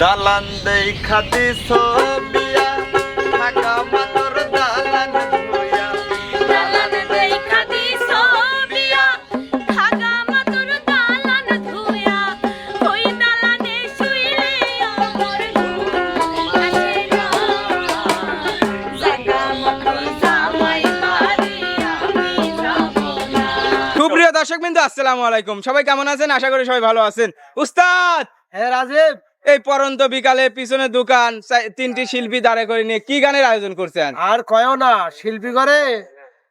দালান দেখা দিছ বিয়া থাকা আসসালামু আলাইকুম। সবাই কেমন আছেন? আশা করি সবাই ভালো আছেন। উস্তাদ! হ্যাঁ রাজীব। এই পরন্ত বিকালে পিছনে দোকান তিনটি শিল্পী দাঁড়ে করে নিয়ে কি গানের আয়োজন করছেন? আর কয়ও না শিল্পী করে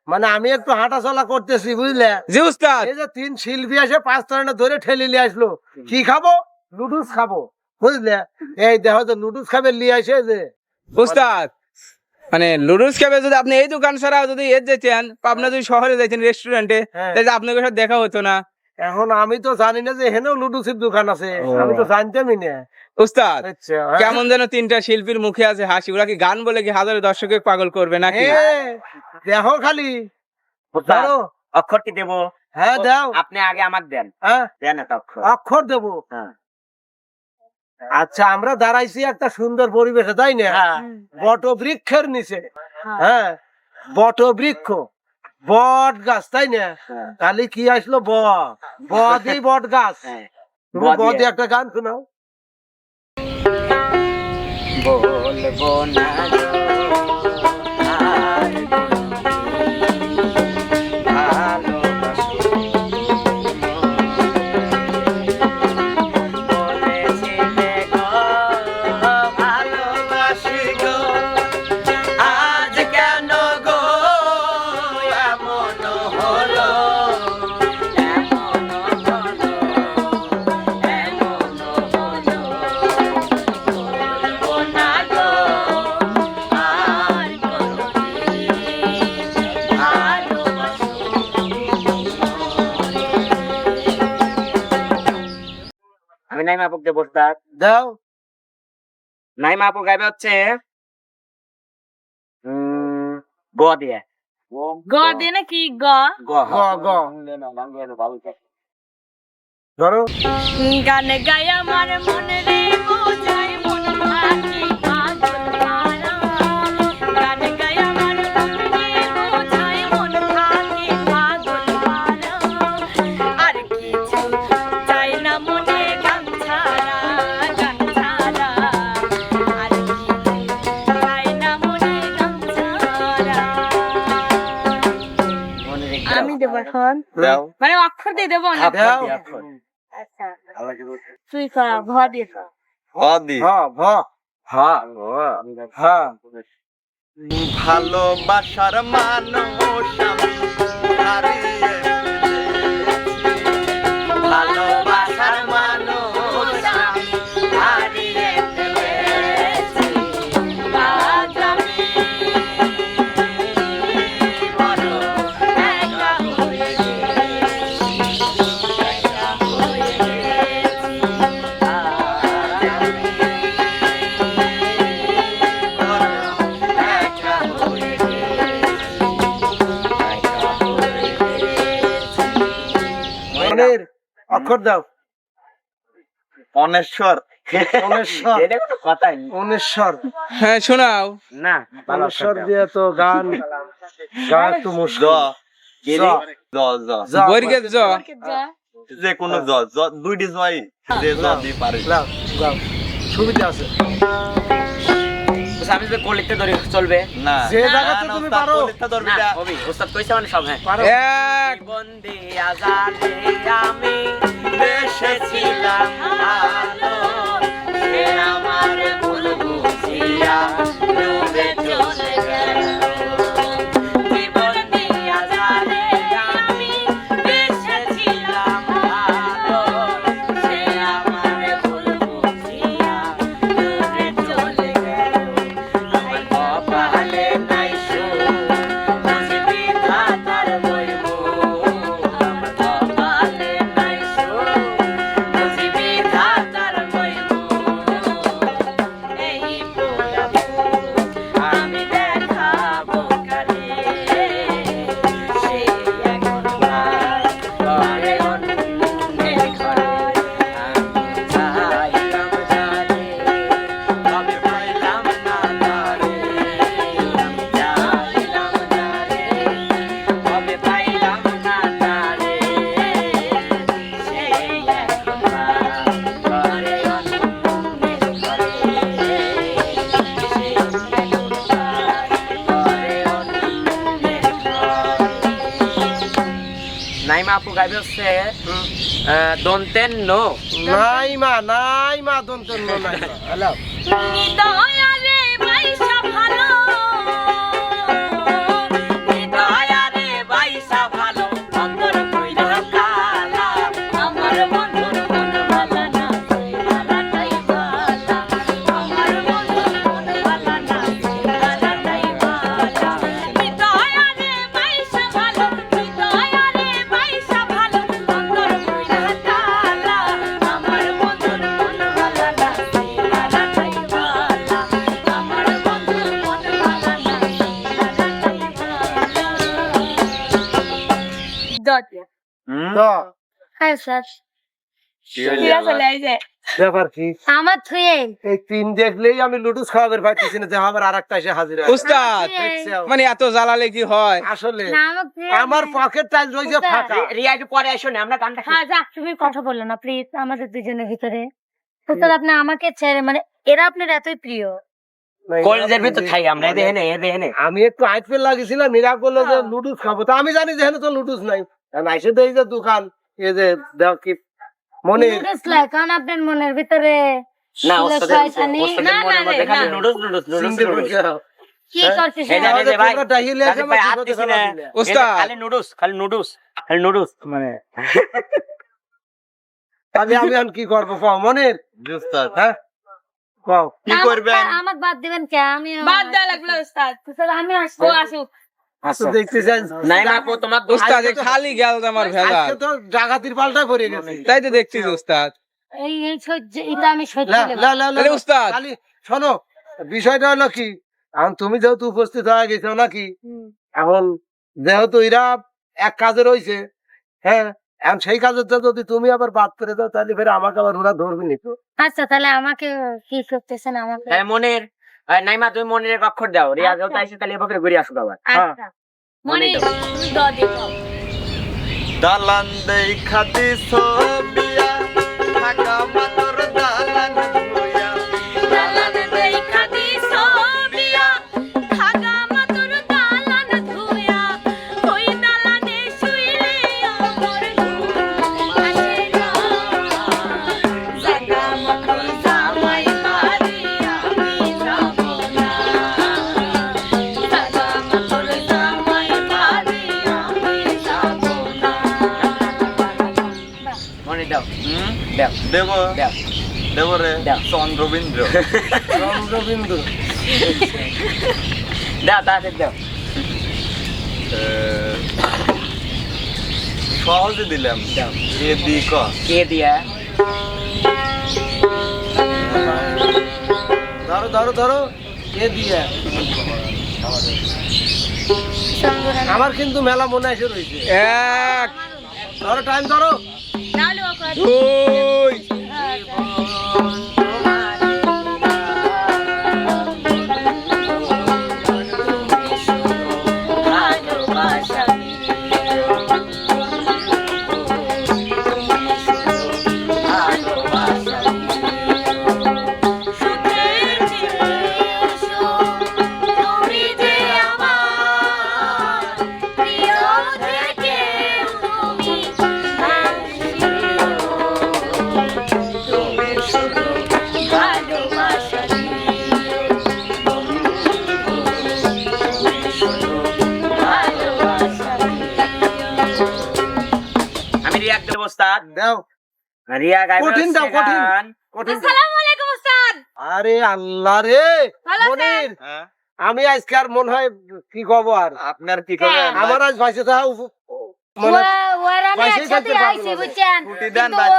মানে আমি একটু হাঁটা চলা করতেছি বুঝলে? জি উস্তাদ! এই যে তিন শিল্পী এসে পাঁচ তারা ধরে ঠেলে নিয়ে আসলো। কি খাব? নুডলস খাব বুঝলে? এই দেখো তো নুডলস খাবে নিয়ে আসে যে। উস্তাদ! মানে লুডুস খেবে যদি আপনি এই দোকান ছাড়া যদি এর যেতেন পাবনা যদি শহরে যাইতেন রেস্টুরেন্টে হ্যাঁ। তাহলে আপনাদের সাথে দেখা হতো না। এখন আমি তো জানি না যে এখানেও লুডুসের দোকান আছে। আমি তো জানতামই না। উস্তাদ আচ্ছা হ্যাঁ। কেমন যেন তিনটা শিল্পীর মুখে আছে হাসি। ওরা কি গান বলে কি হাজার দর্শকের পাগল করবে নাকি? দেখো খালি। ধরো। অক্ষরটি দেব। হ্যাঁ দাও। আপনি আগে আমাকে দেন। হ্যাঁ। দেন অক্ষর। অক্ষর দেবো। হ্যাঁ। আচ্ছা আমরা দাঁড়াইছি একটা সুন্দর পরিবেশে তাই না? হ্যাঁ। বট বৃক্ষের নিচে। হ্যাঁ। বট বৃক্ষ বট গাছ তাই না? কালি কি আসলো ব? বদি বট গাছ। বদি তুমি একটা গান শোনাও। বলব না নাইমা আপুক দাও। নাই আপু গাইবে হচ্ছে উম, গ দিয়ে। গ দিয়ে নাকি গ। গ গ, গ। ধরো। গান গায় আমার মনে রে বোঝাই মন থাকি এখন? দাও। মানে অক্ষর দিয়ে দেবো না? আচ্ছা। তুই ভ দিয়ে ভ হ্যাঁ ভালোবাসার মানুষ আমি। হারিয়ে অক্ষর দাও। অনেশ্বর। অনেশ্বর। এটা তো কথাই অনেশ্বর। হ্যাঁ শোনাও। না অনেশ্বর দিয়ে তো গান গান একটু মুশকিল। জ। জ, জ জ। যা, যা যে কোনো জ জ দুইটি জয় যে জ পারে। সুবিধা আছে। আমি যদি কলিতে ধরি চলবে? না। যে জায়গাতে তুমি পারো। বলিতে ধরবি না। ওস্তাদ কইছে মানে সব হ্যাঁ। পারো এক বন্দি আজালে আমি বেসেছিলাম ভালো আমার ভুল বুঝিয়া চলে গেল। গাইবে হচ্ছে দন্তেন নো নাই নাইমা নাই মা দন্তর ন নাই মা হ্যালো হ্যাঁ স্যার ব্যাপার কি আমার থুয়ে এই তিন দেখলেই আমি লুডুস খাওয়াবের পাইতেছি না যে আমার আর একটা এসে হাজির উস্তাদ মানে এত জ্বালালে কি হয়? আসলে আমার পকেট টাইল রয়েছে কোথায়? রিয়া একটু পরে আসো না আমরা গানটা হ্যাঁ যা তুমি কথা বলল না প্লিজ আমাদের দুজনের ভিতরে। আপনি আমাকে ছেড়ে মানে এরা আপনার এতই প্রিয়। কলেজের ভিতর থাই আমরা এদে এনে আমি একটু আইপিএল লাগিয়েছিলাম মীরা বলল যে হ্যাঁ। লুডুস খাব। তো আমি জানি যে এখানে তো লুডুস নাই। কারণ আইসে দেই যে দোকান। এই যে কি মনে কারণ আপনার মনের ভিতরে না খালি না। নুডলস হ্যাঁ? করছিস এই যে- আমাদের দে ভাই। তোমরা ডাহিলে এসে দাদি ভাই আমার হাত বিপদে দিছি ফেলা না। দিলে। উস্তাদ খালি নুডলস খালি নুডলস মানে আমি আমি এখন কি করব? মনের? হ্যাঁ? কও কি করবেন? আমাকে বাদ দিবেন কে? আমি বাদ দেওয়া লাগল উস্তাদ আমি আসব আসুক। তাই তো দেখছি উস্তাদ। শোনো বিষয়টা হলো কি? এখন তুমি যেহেতু উপস্থিত হয়ে গেছো নাকি এখন যেহেতু এরা এক কাজে রয়েছে হ্যাঁ এখন সেই কাজের যদি তুমি আবার বাদ করে দাও তাহলে ফের আমাকে আবার ওরা ধরবে নি তো আচ্ছা তাহলে আমাকে কি করতেছেন আমাকে? হ্যাঁ মনের আহ, নাই মা তুমি মনির এক অক্ষর দাও। রিয়া যাও আইসে তাইছে তাহলে এভাবে ঘুরে আসুক আবার। আচ্ছা। মনে মনে তুমি দ দিও। দালান দেখা দিছ বিয়া থাকা চন্দ্রবিন্দ্র চন্দ্রবিন্দু। দাও তাড়াতাড়ি দাও। সহজে দিলাম। এ দি ক। কে দিয়া? ধরো ধরো ধরো। এ দিয়ে? আমার কিন্তু মেলা মনে এসে রয়েছে। এক। ধরো টাইম ধরো। দুই। দেব দাও। রিয়া গাইবে কঠিন দাও, কঠিন। কঠিন। তো। আসসালামু আলাইকুম উস্তাদ। আরে আল্লাহ রে। মনির হ্যাঁ? আমি আজকে আর মনে হয় কি কব আর? আপনার কি খবর আমার আজ ভাইসে থাকা মানে হ্যাঁ? আমি ছুটি দেন, বাদ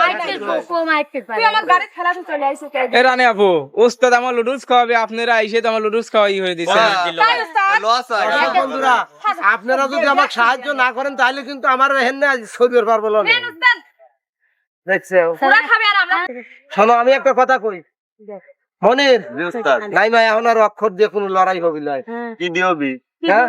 আইতে চলে যায়। কম আইতে পারে। তুই আমার গাড়ির খেলাতে চলে আইছিস কে এ রানে আপু উস্তাদ আমার লুডুস খাওয়াবে আপনারা আইসে আমার লুডুস খাওয়াই হয়ে হয়। আপনারা যদি আমাকে সাহায্য না করেন তাহলে কিন্তু আমার হেন শরীর পারব না। নেন দেখছে? পুরা খাবে আর আমরা শোনো আমি একটা কথা কই। মনির নাই ভাই এখন আর অক্ষর দিয়ে কোনো লড়াই হবি না। কি দিওবি কি হ্যাঁ?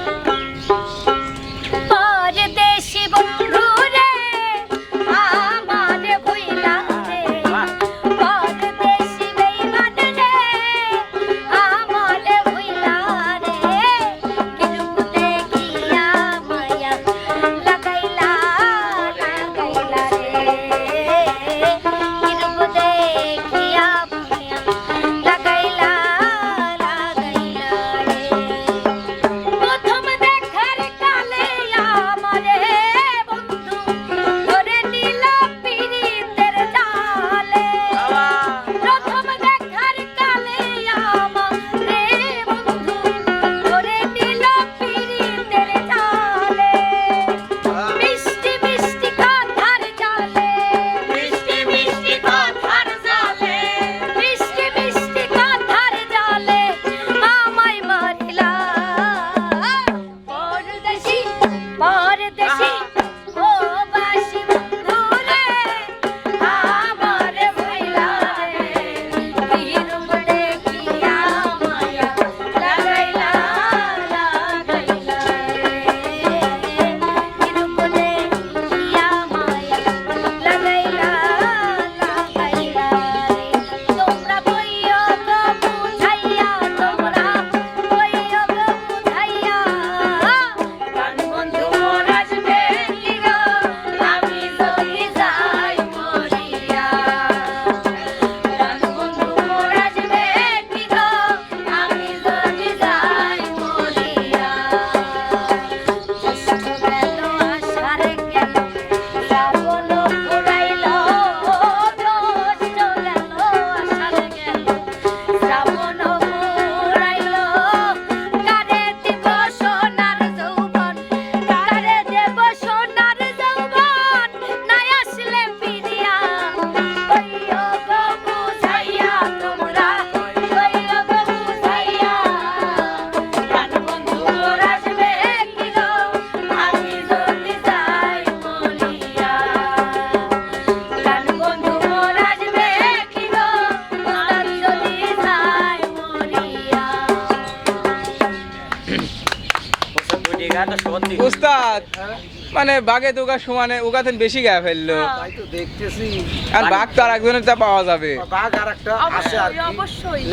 মানে বাঘে দুগা সমানে ওগাতেন বেশি গায়ে ফেলল। হ্যাঁ। আর বাঘ তো আর একজনের তা পাওয়া যাবে। বাঘ আর একটা অবশ্যই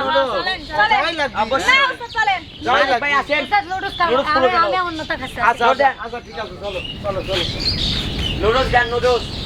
নুডলস চলেন, চলেন। যাই লাগবে। অবশ্যই। না, মালিক লাগবে। ভাই আছেন স্যার লুডুস খাব লুডুস আমি খাব আমি কেন? অন্যটা খাচ্ছি। আচ্ছা আচ্ছা আচ্ছা ঠিক আছে চলো চলো চলো। নুডলস দেন নুডলস